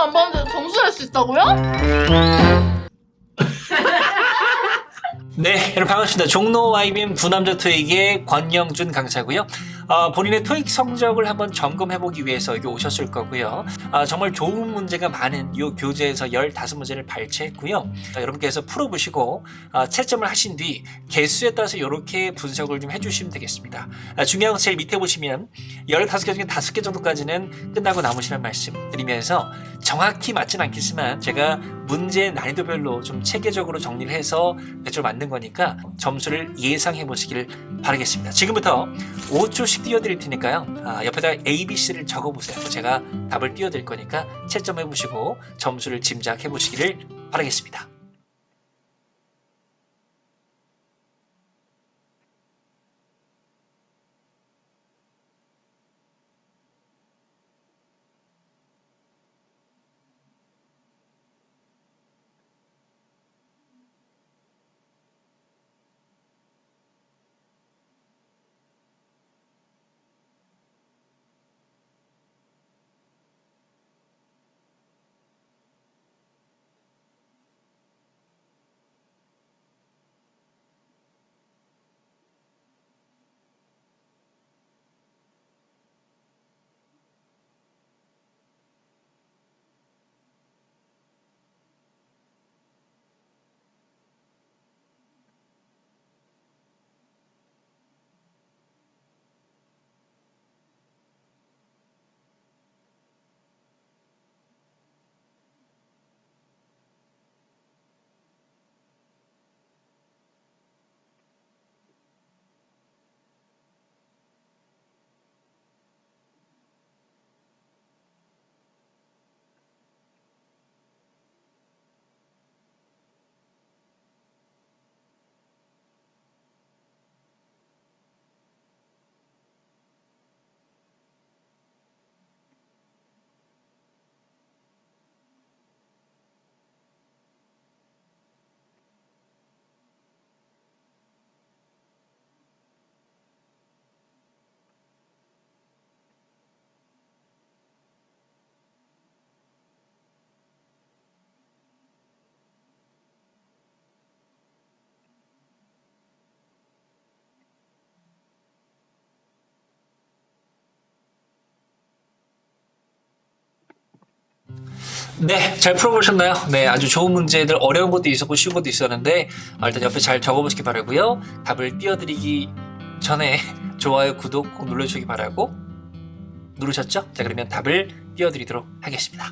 안 봤는데 점수 낼수 있다고요? 네, 여러분 반갑습니다. 종로 YBM 두남자 토익의 권영준 강사고요. 어, 본인의 토익 성적을 한번 점검해보기 위해서 여기 오셨을 거고요. 아, 정말 좋은 문제가 많은 이 교재에서 15문제를 발췌했고요. 자, 여러분께서 풀어보시고 아, 채점을 하신 뒤 개수에 따라서 이렇게 분석을 좀 해주시면 되겠습니다. 아, 중요한 건 제일 밑에 보시면 15개 중에 5개 정도까지는 끝나고 남으시는 말씀 드리면서 정확히 맞진 않겠지만 제가 문제 난이도별로 좀 체계적으로 정리를 해서 배출 만든 거니까 점수를 예상해 보시길 바라겠습니다. 지금부터 5초씩 띄워드릴 테니까요. 아, 옆에다 A, B, C를 적어보세요. 제가 답을 띄워드릴 거니까 채점해 보시고 점수를 짐작해 보시기를 바라겠습니다. 네, 잘 풀어보셨나요? 네, 아주 좋은 문제들, 어려운 것도 있었고 쉬운 것도 있었는데 아, 일단 옆에 잘 적어보시기 바라고요. 답을 띄워드리기 전에 좋아요, 구독 꼭 눌러주시기 바라고 누르셨죠? 자, 그러면 답을 띄워드리도록 하겠습니다.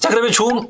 자, 그러면 좋은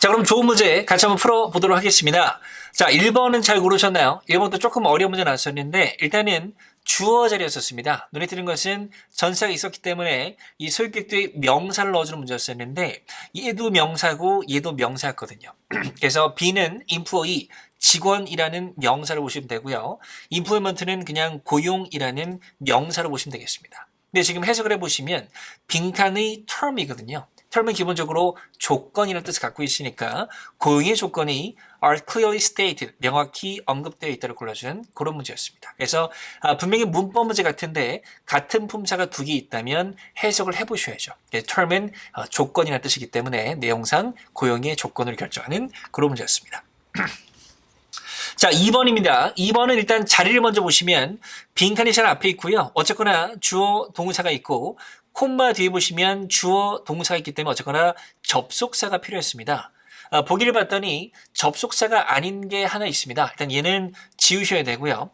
자, 그럼 좋은 문제 같이 한번 풀어보도록 하겠습니다. 자, 1번은 잘 고르셨나요? 1번도 조금 어려운 문제 나왔었는데, 일단은 주어 자리였었습니다. 눈에 띄는 것은 전사가 있었기 때문에 이 소유격도에 명사를 넣어주는 문제였었는데, 얘도 명사고 얘도 명사였거든요. 그래서 B는 employee, 직원이라는 명사를 보시면 되고요. employment는 그냥 고용이라는 명사를 보시면 되겠습니다. 근데 지금 해석을 해보시면 빈칸의 term이거든요. Term은 기본적으로 조건이라는 뜻을 갖고 있으니까 고용의 조건이 are clearly stated, 명확히 언급되어 있다를 골라주는 그런 문제였습니다. 그래서 아, 분명히 문법 문제 같은데 같은 품사가 두 개 있다면 해석을 해보셔야죠. 예, term은 어, 조건이라는 뜻이기 때문에 내용상 고용의 조건을 결정하는 그런 문제였습니다. 자, 2번입니다. 2번은 일단 자리를 먼저 보시면 빈칸이 잘 앞에 있고요. 어쨌거나 주어 동사가 있고 콤마 뒤에 보시면 주어 동사가 있기 때문에 어쨌거나 접속사가 필요했습니다. 아, 보기를 봤더니 접속사가 아닌 게 하나 있습니다. 일단 얘는 지우셔야 되고요.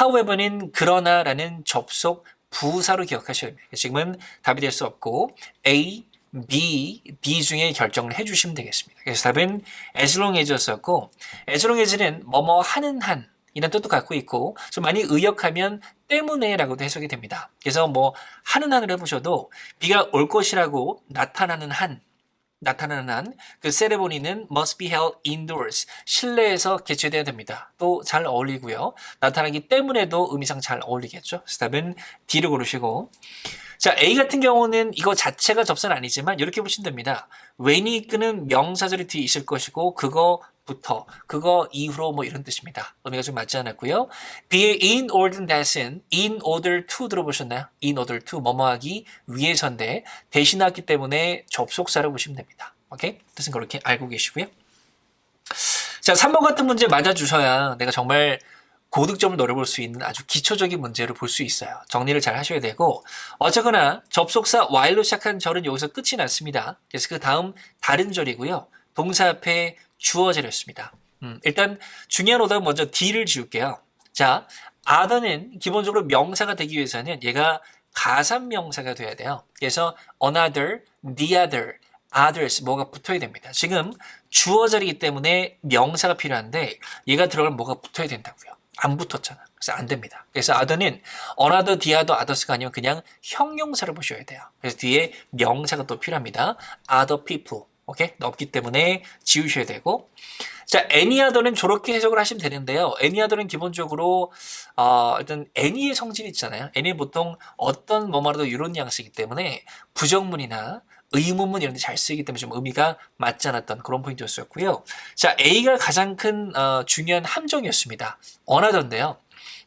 however는 그러나라는 접속 부사로 기억하셔야 됩니다. 지금은 답이 될 수 없고 A, B, D 중에 결정을 해주시면 되겠습니다. 그래서 답은 as long as였었고 as long as는 뭐뭐 하는 한 이런 뜻도 갖고 있고 좀 많이 의역하면 때문에라고도 해석이 됩니다. 그래서 뭐 하는 한을 해보셔도 비가 올 것이라고 나타나는 한 나타나는 한 그 세레모니는 must be held indoors 실내에서 개최돼야 됩니다. 또 잘 어울리고요. 나타나기 때문에도 의미상 잘 어울리겠죠. 답은 D를 고르시고 자 자, A 같은 경우는 이거 자체가 접수는 아니지만 이렇게 보시면 됩니다. when이 이끄는 명사절이 뒤에 있을 것이고 그거 부터 그거 이후로 뭐 이런 뜻입니다. 의미가 좀 맞지 않았고요. B의 in order that은 in order to 들어보셨나요? in order to 뭐뭐하기 위해서인데 대신 왔기 때문에 접속사라고 보시면 됩니다. 오케이? 뜻은 그렇게 알고 계시고요. 자, 3번 같은 문제 맞아주셔야 내가 정말 고득점을 노려볼 수 있는 아주 기초적인 문제를 볼 수 있어요. 정리를 잘 하셔야 되고 어쨌거나 접속사 while로 시작한 절은 여기서 끝이 났습니다. 그래서 그 다음 다른 절이고요. 동사 앞에 주어 절이었습니다. 음, 일단 중요한 오답은 먼저 D를 지울게요. 자, other는 기본적으로 명사가 되기 위해서는 얘가 가산 명사가 돼야 돼요. 그래서 another, the other, others 뭐가 붙어야 됩니다. 지금 주어 자리이기 때문에 명사가 필요한데 얘가 들어가면 뭐가 붙어야 된다고요. 안 붙었잖아. 그래서 안 됩니다. 그래서 another, the other, others가 아니면 그냥 형용사를 보셔야 돼요. 그래서 뒤에 명사가 또 필요합니다. other people. 오케이? 없기 때문에 지우셔야 되고 자, other는 저렇게 해석을 하시면 되는데요. other는 기본적으로 어, 일단 any의 성질이 있잖아요. any는 보통 어떤 뭐뭐라도 이런 양식이기 때문에 부정문이나 의문문 이런 데 잘 쓰이기 때문에 좀 의미가 맞지 않았던 그런 포인트였었고요. 자, A가 가장 큰 어, 중요한 함정이었습니다. 언하던데요.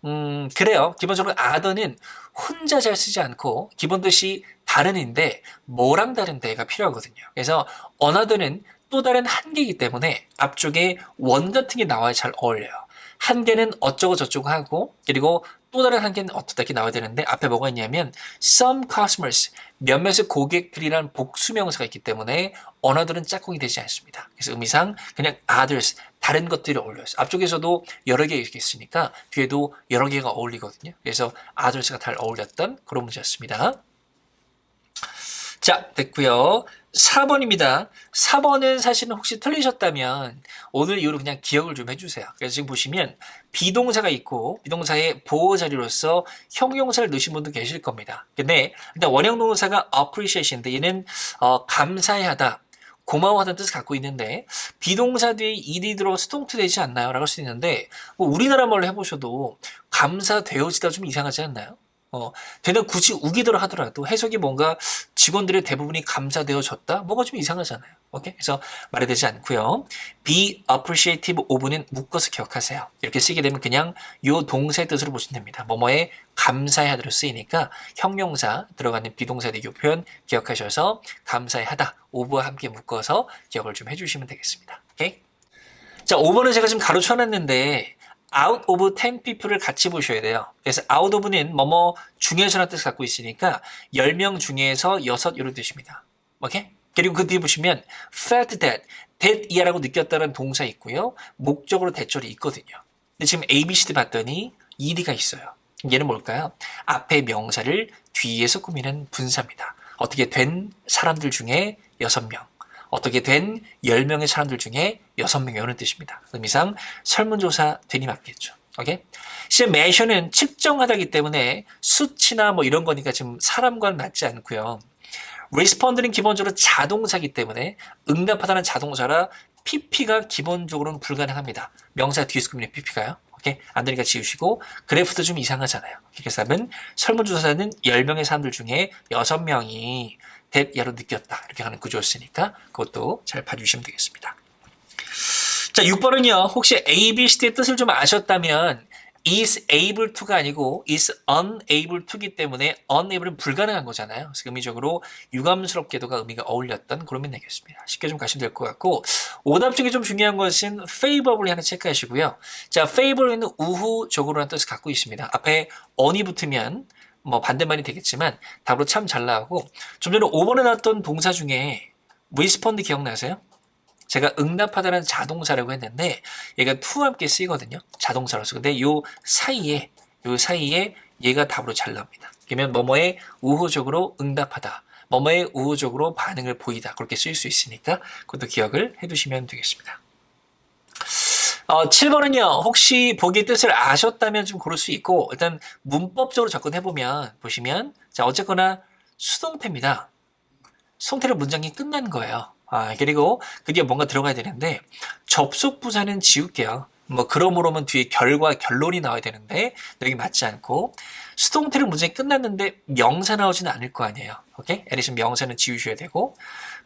음, 그래요. 기본적으로 아더는 혼자 잘 쓰지 않고 기본 뜻이 다른인데 뭐랑 다른데가 필요하거든요. 그래서 언하더는 또 다른 한계이기 때문에 앞쪽에 원 같은 게 나와야 잘 어울려요. 한계는 어쩌고 저쩌고 하고 그리고 또 다른 한계는 어떻게 나와야 되는데 앞에 뭐가 있냐면 some customers 몇몇의 고객들이란 복수명사가 있기 때문에 언어들은 짝꿍이 되지 않습니다. 그래서 의미상 그냥 others 다른 것들이 어울려요. 앞쪽에서도 여러 개 있으니까 뒤에도 여러 개가 어울리거든요. 그래서 others가 잘 어울렸던 그런 문제였습니다. 자, 됐고요. 4번입니다. 4번은 사실은 혹시 틀리셨다면 오늘 이후로 그냥 기억을 좀 해주세요. 그래서 지금 보시면 비동사가 있고 비동사의 보호 자리로서 형용사를 넣으신 분도 계실 겁니다. 근데 일단 원형 동사가 appreciation인데 얘는 어, 감사해하다. 고마워하다는 뜻을 갖고 있는데 비동사 뒤에 일이 들어 수동태 되지 않나요? 라고 할 수 있는데 뭐 우리나라 말로 해보셔도 감사되어지다 좀 이상하지 않나요? 어, 되려 굳이 우기더라 하더라도 해석이 뭔가 직원들의 대부분이 감사되어졌다? 뭐가 좀 이상하잖아요. 오케이? 그래서 말이 되지 않고요. be appreciative of는 묶어서 기억하세요. 이렇게 쓰게 되면 그냥 요 동사의 뜻으로 보시면 됩니다. 뭐뭐에 감사해하다로 쓰이니까 형용사 들어가는 비동사의 요 표현 기억하셔서 감사해하다, of와 함께 묶어서 기억을 좀 해주시면 되겠습니다. 오케이? 자, 5번은 제가 지금 가로쳐 놨는데 out of 10 people을 같이 보셔야 돼요. 그래서 out of는 뭐뭐 중에서라는 뜻을 갖고 있으니까 10명 중에서 6 이런 뜻입니다. 오케이? 그리고 그 뒤에 보시면 felt that, that 이하라고 느꼈다는 동사 있고요. 목적으로 대절이 있거든요. 근데 지금 A, B, C, D 봤더니 ed가 있어요. 얘는 뭘까요? 앞에 명사를 뒤에서 꾸미는 분사입니다. 어떻게 된 사람들 중에 6명. 어떻게 된 10명의 사람들 중에 6명이 오는 뜻입니다. 의미상 설문조사 되니 맞겠죠. 오케이? 실제 measure는 측정하다기 때문에 수치나 뭐 이런 거니까 지금 사람과는 맞지 않고요. respond는 기본적으로 자동사기 때문에 응답하다는 자동사라 pp가 기본적으로는 불가능합니다. 명사 뒤에서 꾸미는 pp가요. 오케이? 안 되니까 지우시고 그래프도 좀 이상하잖아요. 그래서 답은 설문조사는 10명의 사람들 중에 6명이 대야로 느꼈다. 이렇게 하는 구조였으니까 그것도 잘 봐주시면 되겠습니다. 자, 6번은요. 혹시 A, B, C의 뜻을 좀 아셨다면 is able to가 아니고 is unable to기 때문에 unable은 불가능한 거잖아요. 그래서 의미적으로 유감스럽게도가 의미가 어울렸던 그런 면 되겠습니다. 쉽게 좀 가시면 될 것 같고 오답 중에 좀 중요한 것은 favorably 하나 체크하시고요. 자, favorably는 우호적으로라는 뜻을 갖고 있습니다. 앞에 on이 붙으면 뭐 반대말이 되겠지만 답으로 참 잘 나오고 좀 전에 5번에 나왔던 동사 중에 respond 기억나세요? 제가 응답하다는 자동사라고 했는데 얘가 to와 함께 쓰이거든요. 자동사로서. 근데 요 사이에 요 사이에 얘가 답으로 잘 나옵니다. 그러면 뭐뭐에 우호적으로 응답하다. 뭐뭐에 우호적으로 반응을 보이다. 그렇게 쓸 수 있으니까 그것도 기억을 해 두시면 되겠습니다. 어, 7번은요, 혹시 보기의 뜻을 아셨다면 좀 고를 수 있고, 일단 문법적으로 접근해보면, 보시면, 자, 어쨌거나 수동태입니다. 수동태로 문장이 끝난 거예요. 아, 그리고 그게 뭔가 들어가야 되는데, 접속 부사는 지울게요. 뭐 그러므로면 뒤에 결과 결론이 나와야 되는데 여기 맞지 않고 수동태는 문제가 끝났는데 명사 나오지는 않을 거 아니에요. 오케이? 에디션 명사는 지우셔야 되고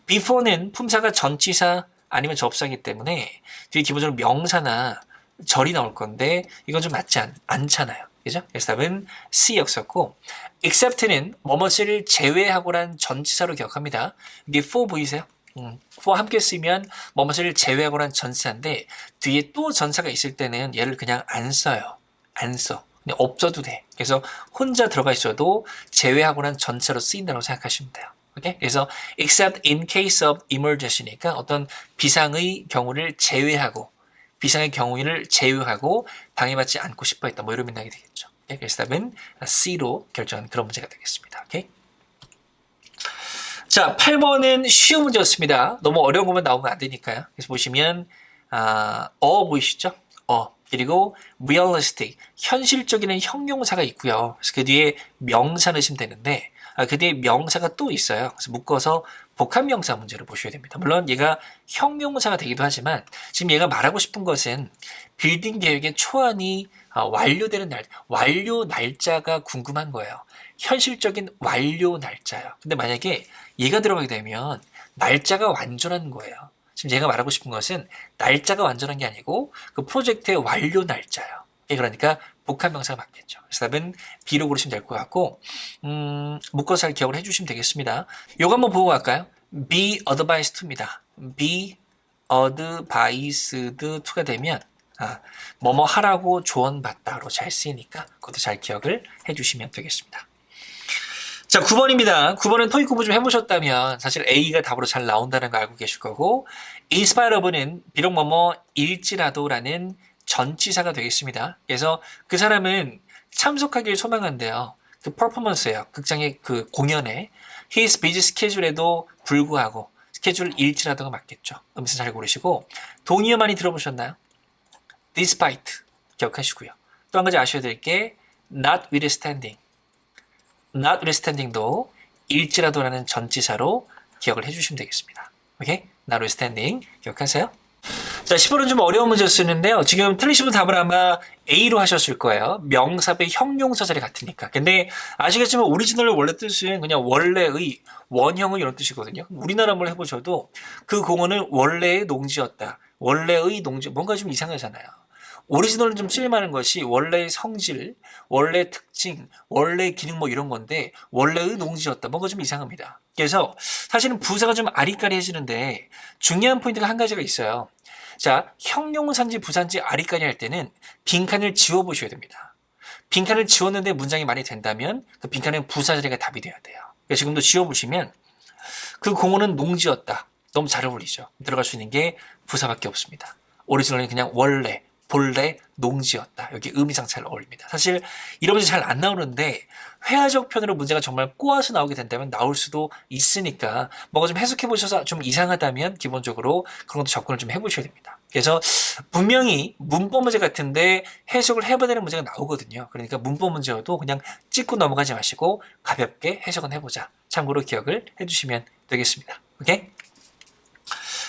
before는 품사가 전치사 아니면 접사기 때문에 뒤에 기본적으로 명사나 절이 나올 건데 이건 좀 맞지 않, 않잖아요. 그죠? 그래서 답은 C였었고 except는 뭐뭐를 제외하고란 전치사로 기억합니다. 이게 for 보이세요? 음, 함께 쓰면 뭐뭐를 제외하고란 전치사인데 뒤에 또 전사가 있을 때는 얘를 그냥 안 써요. 안 써. 그냥 없어도 돼. 그래서 혼자 들어가 있어도 제외하고란 전치사로 쓰인다고 생각하시면 돼요. 오케이? 그래서 except in case of emergency니까 어떤 비상의 경우를 제외하고 비상의 경우를 제외하고 방해받지 않고 싶어 했다. 뭐 이런 맥락이 되겠죠. 오케이? 그래서 답은 C로 결정한 그런 문제가 되겠습니다. 오케이? 자, 8번은 쉬운 문제였습니다. 너무 어려운 것만 나오면 안 되니까요. 그래서 보시면 아, 어 보이시죠? 어. 그리고 realistic, 현실적인 형용사가 있고요. 그래서 그 뒤에 명사 넣으시면 되는데 아, 그 뒤에 명사가 또 있어요. 그래서 묶어서 복합명사 문제를 보셔야 됩니다. 물론 얘가 형용사가 되기도 하지만 지금 얘가 말하고 싶은 것은 빌딩 계획의 초안이 아, 완료되는 날, 완료 날짜가 궁금한 거예요. 현실적인 완료 날짜요. 근데 만약에 얘가 들어가게 되면 날짜가 완전한 거예요. 지금 제가 말하고 싶은 것은 날짜가 완전한 게 아니고 그 프로젝트의 완료 날짜요. 예, 그러니까 복합 명사가 맞겠죠. 그래서 답은 B로 고르시면 될 것 같고 음, 묶어서 잘 기억을 해주시면 되겠습니다. 요거 한번 보고 갈까요? be advised to입니다. be advised to가 되면 아, 뭐뭐 하라고 조언받다로 잘 쓰이니까 그것도 잘 기억을 해주시면 되겠습니다. 자, 9번입니다. 9번은 토익 공부 좀 해보셨다면 사실 A가 답으로 잘 나온다는 거 알고 계실 거고 inspire of는 비록 뭐뭐 일지라도라는 전치사가 되겠습니다. 그래서 그 사람은 참석하기를 소망한대요. 그 퍼포먼스예요. 극장의 그 공연에 his busy schedule에도 불구하고 스케줄 일지라도가 맞겠죠. 음성 잘 고르시고 동의어 많이 들어보셨나요? Despite 기억하시고요. 또 한 가지 아셔야 될 게 notwithstanding notwithstanding도 일지라도라는 전치사로 기억을 해주시면 되겠습니다. 오케이? notwithstanding 기억하세요? 자, 10번은 좀 어려운 문제였었는데요. 지금 틀리신 분 답을 아마 A로 하셨을 거예요. 명사의 형용사 자리 같으니까. 근데 아시겠지만 오리지널 원래 뜻은 그냥 원래의, 원형의 이런 뜻이거든요. 우리나라 말 해보셔도 그 공원은 원래의 농지였다. 원래의 농지, 뭔가 좀 이상하잖아요. 오리지널은 좀 쓸만한 것이 원래의 성질, 원래 특징, 원래 기능 뭐 이런 건데 원래의 농지였다. 뭔가 좀 이상합니다. 그래서 사실은 부사가 좀 아리까리해지는데 중요한 포인트가 한 가지가 있어요. 자, 형용사인지 부사인지 아리까리 할 때는 빈칸을 지워보셔야 됩니다. 빈칸을 지웠는데 문장이 많이 된다면 그 빈칸은 부사 자리가 답이 돼야 돼요. 그래서 지금도 지워보시면 그 공원은 농지였다. 너무 잘 어울리죠. 들어갈 수 있는 게 부사밖에 없습니다. 오리지널은 그냥 원래, 본래, 농지였다. 여기 의미상 잘 어울립니다. 사실 이러면서 잘 안 나오는데 회화적 편으로 문제가 정말 꼬아서 나오게 된다면 나올 수도 있으니까 뭔가 좀 해석해 보셔서 좀 이상하다면 기본적으로 그런 것도 접근을 좀 해보셔야 됩니다. 그래서 분명히 문법 문제 같은데 해석을 해봐야 되는 문제가 나오거든요. 그러니까 문법 문제여도 그냥 찍고 넘어가지 마시고 가볍게 해석은 해보자. 참고로 기억을 해주시면 되겠습니다. 오케이?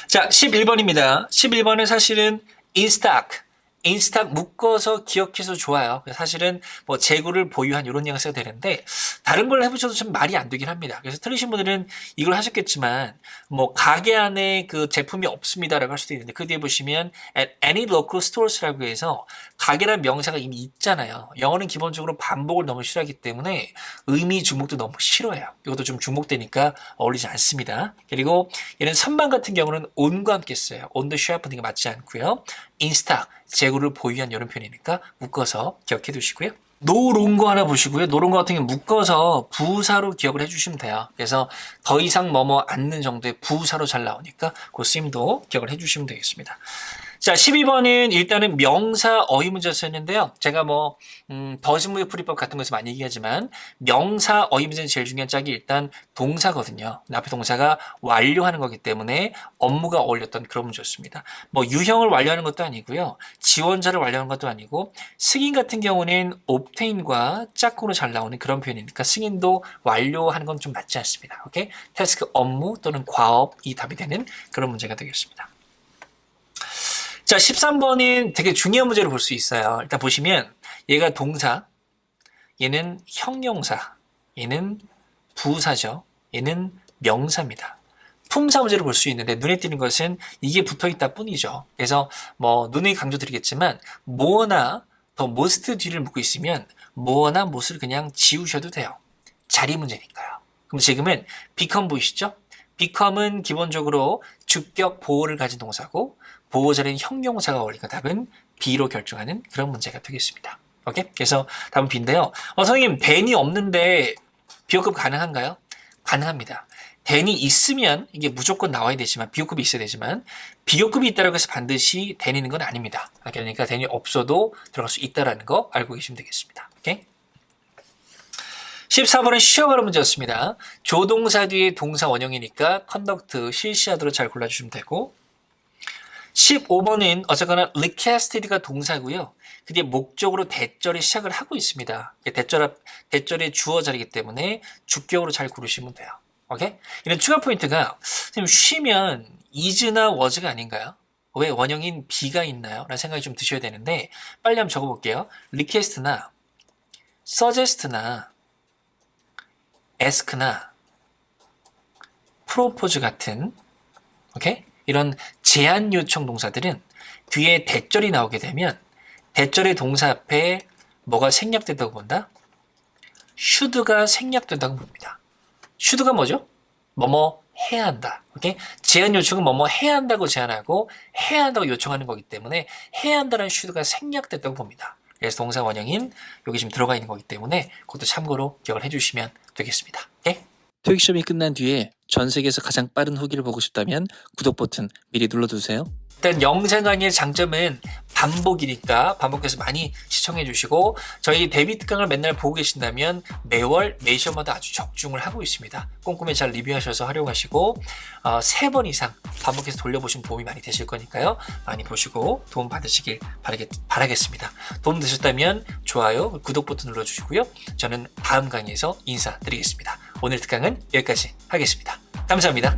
자, 11번입니다. 11번은 사실은 인스탁. 인스탁 묶어서 기억해서 좋아요. 사실은 뭐 재고를 보유한 이런 뉘앙스가 되는데 다른 걸 해보셔도 좀 말이 안 되긴 합니다. 그래서 틀리신 분들은 이걸 하셨겠지만 뭐 가게 안에 그 제품이 없습니다라고 할 수도 있는데 그 뒤에 보시면 at any local stores라고 해서 가게란 명사가 이미 있잖아요. 영어는 기본적으로 반복을 너무 싫어하기 때문에 의미 주목도 너무 싫어해요. 이것도 좀 주목되니까 어울리지 않습니다. 그리고 얘는 선반 같은 경우는 on과 함께 써요. on the shelf 등이 맞지 않고요. Stock 재고를 보유한 이런 표현이니까 묶어서 기억해 두시고요. 노롱거 하나 보시고요. 노롱거 같은 경우 묶어서 부사로 기억을 해주시면 돼요. 그래서 더 이상 뭐뭐 않는 정도의 부사로 잘 나오니까 그 쓰임도 기억을 해주시면 되겠습니다. 자, 12번은 일단은 명사 어휘 문제였었는데요. 제가 뭐, 음, 더즈무의 풀이법 같은 것에서 많이 얘기하지만, 명사 어휘 문제는 제일 중요한 짝이 일단 동사거든요. 앞에 동사가 완료하는 거기 때문에 업무가 어울렸던 그런 문제였습니다. 뭐, 유형을 완료하는 것도 아니고요. 지원자를 완료하는 것도 아니고, 승인 같은 경우는 obtain과 짝꿍으로 잘 나오는 그런 표현이니까 승인도 완료하는 건 좀 맞지 않습니다. 오케이? 태스크 업무 또는 과업이 답이 되는 그런 문제가 되겠습니다. 자, 13번은 되게 중요한 문제로 볼수 있어요. 일단 보시면 얘가 동사, 얘는 형용사, 얘는 부사죠. 얘는 명사입니다. 품사 문제로 볼수 있는데 눈에 띄는 것은 이게 붙어 있다 뿐이죠. 그래서 뭐 눈에 강조 드리겠지만 뭐나 더 most 뒤를 묻고 있으면 뭐나 못을 그냥 지우셔도 돼요. 자리 문제니까요. 그럼 지금은 become 보이시죠? become은 기본적으로 주격 보호를 가진 동사고 보호 자리는 형용사가 어울리니까 답은 B로 결정하는 그런 문제가 되겠습니다. 오케이? 그래서 답은 B인데요. 어, 선생님, 대이 없는데 비호급 가능한가요? 가능합니다. 대이 있으면 이게 무조건 나와야 되지만 비호급이 있어야 되지만 비호급이 있다고 해서 반드시 대이 있는 건 아닙니다. 그러니까 대이 없어도 들어갈 수 있다라는 거 알고 계시면 되겠습니다. 오케이? 14번은 쉬어가는 문제였습니다. 조동사 뒤에 동사 원형이니까 컨덕트 실시하도록 잘 골라주시면 되고 15번은 어쨌거나 requested가 동사고요. 그게 목적으로 대절의 시작을 하고 있습니다. 대절 앞, 대절의 주어 자리이기 때문에 주격으로 잘 고르시면 돼요. 오케이? 이런 추가 포인트가 선생님 쉬면 is나 was가 아닌가요? 왜 원형인 be가 있나요? 라는 생각이 좀 드셔야 되는데 빨리 한번 적어볼게요. request나 suggest나 ask나 propose 같은 오케이? 이런 제한 요청 동사들은 뒤에 대절이 나오게 되면 대절의 동사 앞에 뭐가 생략된다고 본다? should가 생략된다고 봅니다. should가 뭐죠? 뭐뭐 해야 한다. 오케이? 제한 요청은 뭐뭐 해야 한다고 제한하고 해야 한다고 요청하는 거기 때문에 해야 한다는 should가 생략됐다고 봅니다. 그래서 동사 원형인 여기 지금 들어가 있는 거기 때문에 그것도 참고로 기억을 해주시면 되겠습니다. 오케이? 토익 시험이 끝난 뒤에 전 세계에서 가장 빠른 후기를 보고 싶다면 구독 버튼 미리 눌러두세요. 일단 영상 강의의 장점은 반복이니까 반복해서 많이 시청해 주시고 저희 데뷔 특강을 맨날 보고 계신다면 매월 매 시험마다 아주 적중을 하고 있습니다. 꼼꼼히 잘 리뷰하셔서 활용하시고 어, 세번 이상 반복해서 돌려보시면 도움이 많이 되실 거니까요. 많이 보시고 도움 받으시길 바라겠, 바라겠습니다. 도움 되셨다면 좋아요, 구독 버튼 눌러주시고요. 저는 다음 강의에서 인사드리겠습니다. 오늘 특강은 여기까지 하겠습니다. 감사합니다.